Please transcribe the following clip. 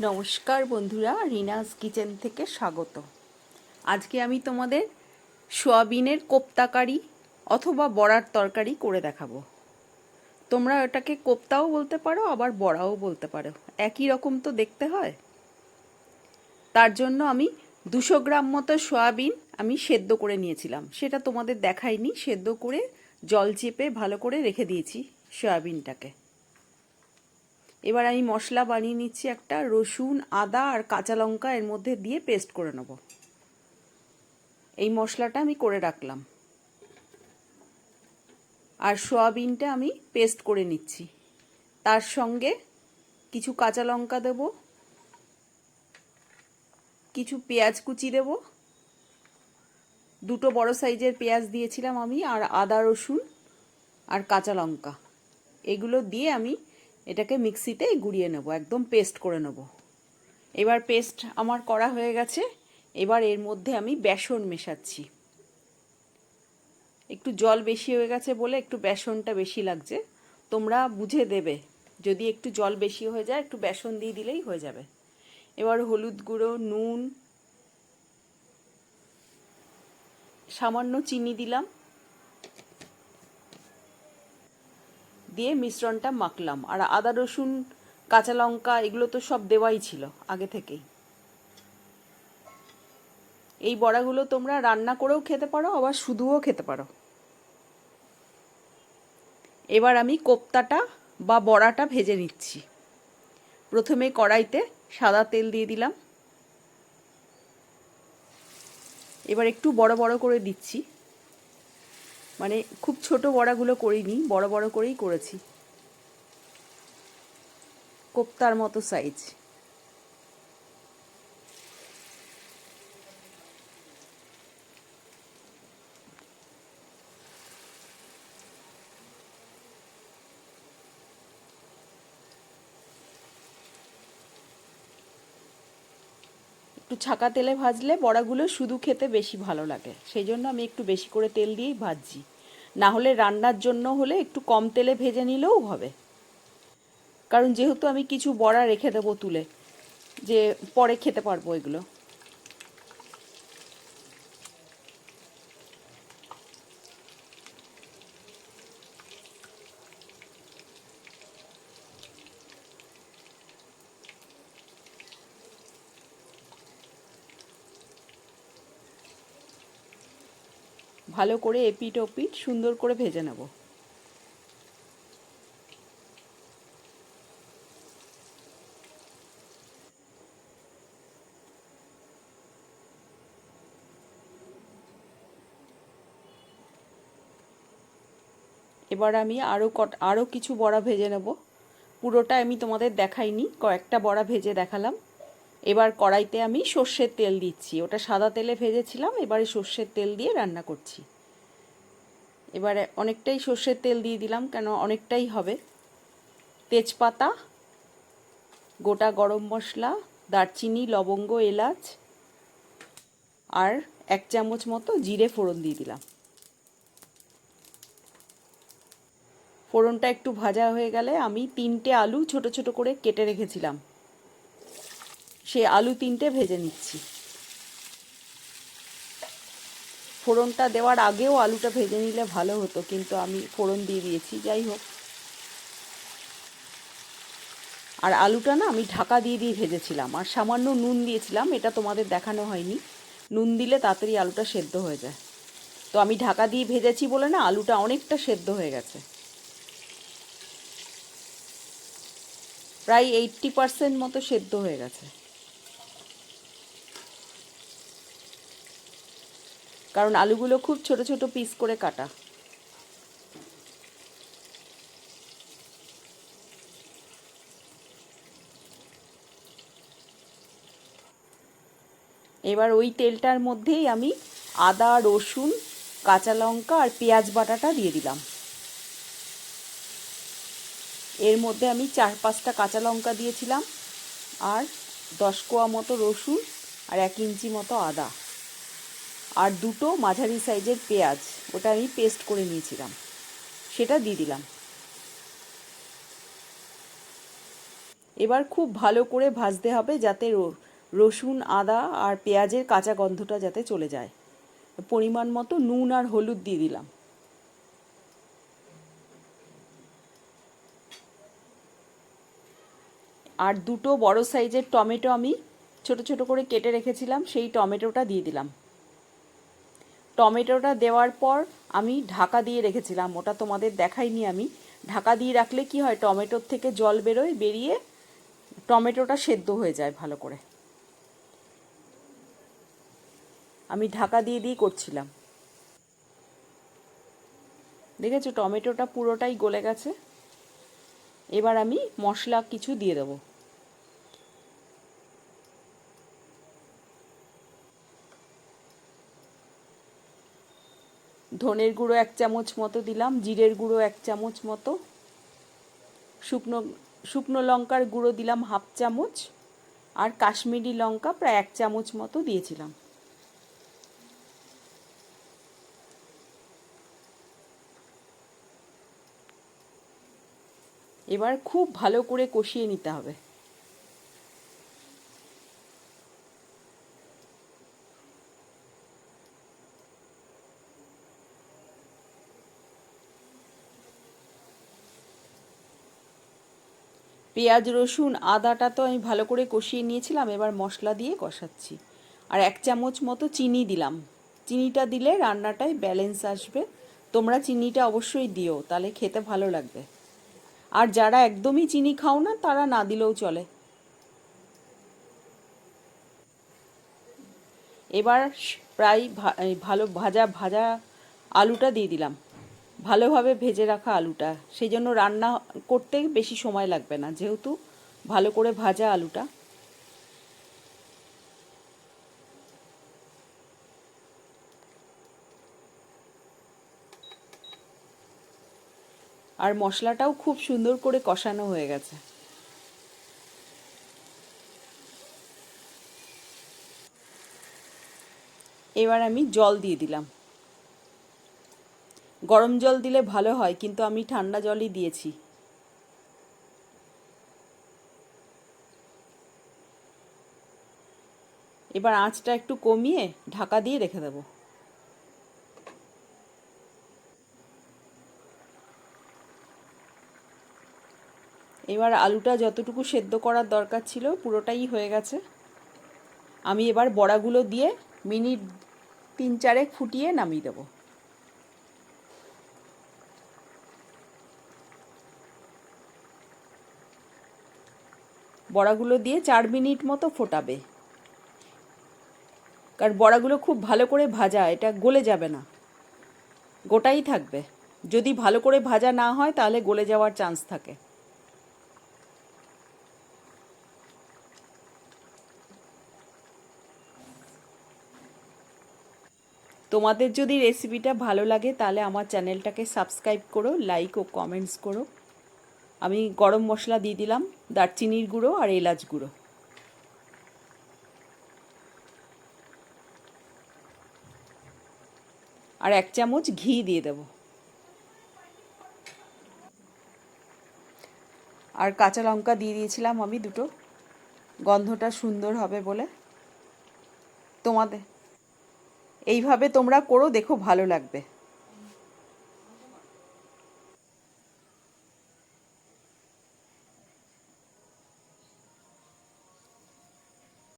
নমস্কার বন্ধুরা, রিনাস কিচেন থেকে স্বাগত। আজকে আমি তোমাদের সোয়াবিনের কোপ্তাকারি অথবা বড়ার তরকারি করে দেখাবো। তোমরা ওটাকে কোপ্তাও বলতে পারো, আবার বড়াও বলতে পারো। একই রকম তো দেখতে হয়। তার জন্য আমি দুশো গ্রাম মতো সোয়াবিন আমি সেদ্ধ করে নিয়েছিলাম। সেটা তোমাদের দেখাইনি, সেদ্ধ করে জল চেপে ভালো করে রেখে দিয়েছি সয়াবিনটাকে। এবার আমি মশলা বানিয়ে নিচ্ছি একটা রসুন, আদা আর কাঁচা লঙ্কা এর মধ্যে দিয়ে পেস্ট করে নেব। এই মশলাটা আমি করে রাখলাম। আর সয়াবিনটা আমি পেস্ট করে নিচ্ছি। তার সঙ্গে কিছু কাঁচা লঙ্কা দেব, কিছু পেঁয়াজ কুচি দেব, দুটো বড় সাইজের পেঁয়াজ দিয়েছিলাম আমি, আর আদা রসুন আর কাঁচা লঙ্কা। এগুলো দিয়ে আমি এটাকে মিক্সিতে গুঁড়িয়ে নেব, একদম পেস্ট করে নেব। এবার পেস্ট আমার করা হয়ে গেছে, এবার এর মধ্যে আমি বেসন মেশাচ্ছি। একটু জল বেশি হয়ে গেছে বলে একটু বেসনটা বেশি লাগছে, তোমরা বুঝে দেবে। যদি একটু জল বেশি হয়ে যায়, একটু বেসন দিয়ে দিলেই হয়ে যাবে। এবার হলুদ গুঁড়ো, নুন, সামান্য চিনি দিলাম। দিয়ে মিশ্রণটা মাখলাম। আর আদা, রসুন, কাঁচা লঙ্কা, এগুলো তো সব দেওয়াই ছিল আগে থেকেই। এই বড়াগুলো তোমরা রান্না করেও খেতে পারো, আবার শুধুও খেতে পারো। এবার আমি কোপ্তাটা বা বড়াটা ভেজে নিচ্ছি। প্রথমে কড়াইতে সাদা তেল দিয়ে দিলাম। এবার একটু বড় বড় করে দিচ্ছি। মানে খুব ছোট বড়াগুলো করিনি, বড় বড় করেই করেছি। কোপ্তার মতো সাইজ একটু ছাকা তেলে ভাজলে বড়াগুলো শুধু খেতে বেশি ভালো লাগে। সেই জন্য আমি একটু বেশি করে তেল দিয়েই ভাজছি। না হলে রান্নার জন্য হলে একটু কম তেলে ভেজে নিলেও হবে। কারণ যেহেতু আমি কিছু বড়া রেখে দেবো তুলে, যে পরে খেতে পারব এগুলো। ভালো করে এপিট ওপিট সুন্দর করে ভেজে নেব। এবার আমি আরও কট আরও কিছু বড়া ভেজে নেব। পুরোটা আমি তোমাদের দেখাইনি, কয়েকটা বড়া ভেজে দেখালাম। এবার কড়াইতে আমি সর্ষের তেল দিচ্ছি। ওটা সাদা তেলে ভেজেছিলাম, এবারে সর্ষের তেল দিয়ে রান্না করছি। এবারে অনেকটাই সর্ষের তেল দিয়ে দিলাম, কেন অনেকটাই হবে। তেজপাতা, গোটা গরম মশলা, দারচিনি, লবঙ্গ, এলাচ, আর এক চামচ মতো জিরে ফোড়ন দিয়ে দিলাম। ফোড়নটা একটু ভাজা হয়ে গেলে আমি তিনটে আলু ছোট ছোট করে কেটে রেখেছিলাম। সে আলু তিনটে ভেজে নিচ্ছি। ফোড়নটা দেওয়ার আগেও আলুটা ভেজে নিলে ভালো হতো, কিন্তু আমি ফোড়ন দিয়ে দিয়েছি, যাই হোক। আর আলুটা না আমি ঢাকা দিয়ে দিয়ে ভেজেছিলাম, আর সামান্য নুন দিয়েছিলাম, এটা তোমাদের দেখানো হয়নি। নুন দিলে তাড়াতাড়ি আলুটা সেদ্ধ হয়ে যায়। তো আমি ঢাকা দিয়ে ভেজেছি বলে না, আলুটা অনেকটা সেদ্ধ হয়ে গেছে। প্রায় এইটটি পার্সেন্ট মতো সেদ্ধ হয়ে গেছে। কারণ আলুগুলো খুব ছোট ছোট পিস করে কাটা। এবার ওই তেলটার মধ্যেই আমি আদা, রসুন, কাঁচা লঙ্কা আর পেঁয়াজ বাটাটা দিয়ে দিলাম। এর মধ্যে আমি চার পাঁচটা কাঁচা লঙ্কা দিয়েছিলাম আর দশ কোয়া মতো রসুন আর এক ইঞ্চি মতো আদা। আর দুটো মাঝারি সাইজের পেঁয়াজ, ওটা আমি পেস্ট করে নিয়েছিলাম। সেটা দিয়ে দিলাম। এবার খুব ভালো করে ভাজতে হবে যাতে রসুন, আদা আর পেঁয়াজের কাঁচা গন্ধটা যাতে চলে যায়। পরিমাণ মতো নুন আর হলুদ দিয়ে দিলাম। আর দুটো বড় সাইজের টমেটো আমি ছোট ছোট করে কেটে রেখেছিলাম, সেই টমেটোটা দিয়ে দিলাম। টমেটোটা দেওয়ার পর আমি ঢাকা দিয়ে রেখেছিলাম। ওটা তোমাদের দেখাইনি আমি। ঢাকা দিয়ে রাখলে কি হয়, টমেটোর থেকে জল বেরোয়, বেরিয়ে টমেটোটা সেদ্ধ হয়ে যায় ভালো করে। আমি ঢাকা দিয়ে দিয়ে করছিলাম। দেখেছ, টমেটোটা পুরোটাই গলে গেছে। এবার আমি মশলা কিছু দিয়ে দেবো। ধনের গুঁড়ো এক চামচ মতো দিলাম, জিরের গুঁড়ো এক চামচ মতো। শুকনো শুকনো লঙ্কার গুঁড়ো দিলাম হাফ চামচ, আর কাশ্মীরি লঙ্কা প্রায় এক চামচ মতো দিয়েছিলাম। এবার খুব ভালো করে কষিয়ে নিতে হবে। পেঁয়াজ, রসুন, আদাটা তো আমি ভালো করে কষিয়ে নিয়েছিলাম, এবার মশলা দিয়ে কষাচ্ছি। আর এক চামচ মতো চিনি দিলাম। চিনিটা দিলে রান্নাটায় ব্যালেন্স আসবে। তোমরা চিনিটা অবশ্যই দিও, তাহলে খেতে ভালো লাগবে। আর যারা একদমই চিনি খাও না, তারা না দিলেও চলে। এবার প্রায় ভালো ভাজা ভাজা আলুটা দিয়ে দিলাম। ভালোভাবে ভেজে রাখা আলুটা। সেই জন্য রান্না করতে বেশি সময় লাগবে না, যেহেতু ভালো করে ভাজা আলুটা। আর মশলাটাও খুব সুন্দর করে কষানো হয়ে গেছে। এবার আমি জল দিয়ে দিলাম। গরম জল দিলে ভালো হয়, কিন্তু আমি ঠান্ডা জলই দিয়েছি। এবার আঁচটা একটু কমিয়ে ঢাকা দিয়ে রেখে দেবো। এবার আলুটা যতটুকু সেদ্ধ করার দরকার ছিল, পুরোটাই হয়ে গেছে। আমি এবার বড়াগুলো দিয়ে মিনিট তিন চারেক ফুটিয়ে নামিয়ে দেবো। বড়াগুলো দিয়ে চার মিনিট মতো ফোটাবে। কারণ বড়াগুলো খুব ভালো করে ভাজা, এটা গলে যাবে না। গোটাই থাকবে। যদি ভালো করে ভাজা না হয়, তাহলে গলে যাওয়ার চান্স থাকে। তোমাদের যদি রেসিপিটা ভালো লাগে, তাহলে আমার চ্যানেলটাকে সাবস্ক্রাইব করো লাইক ও কমেন্টস করো। আমি গরম মশলা দিয়ে দিলাম, দারচিনির গুঁড়ো আর এলাচ গুঁড়ো। আর এক চামচ ঘি দিয়ে দেব। আর কাঁচা লঙ্কা দিয়ে দিয়েছিলাম আমি দুটো। গন্ধটা সুন্দর হবে বলে। তোমাদের, এইভাবে তোমরা করো, দেখো ভালো লাগবে।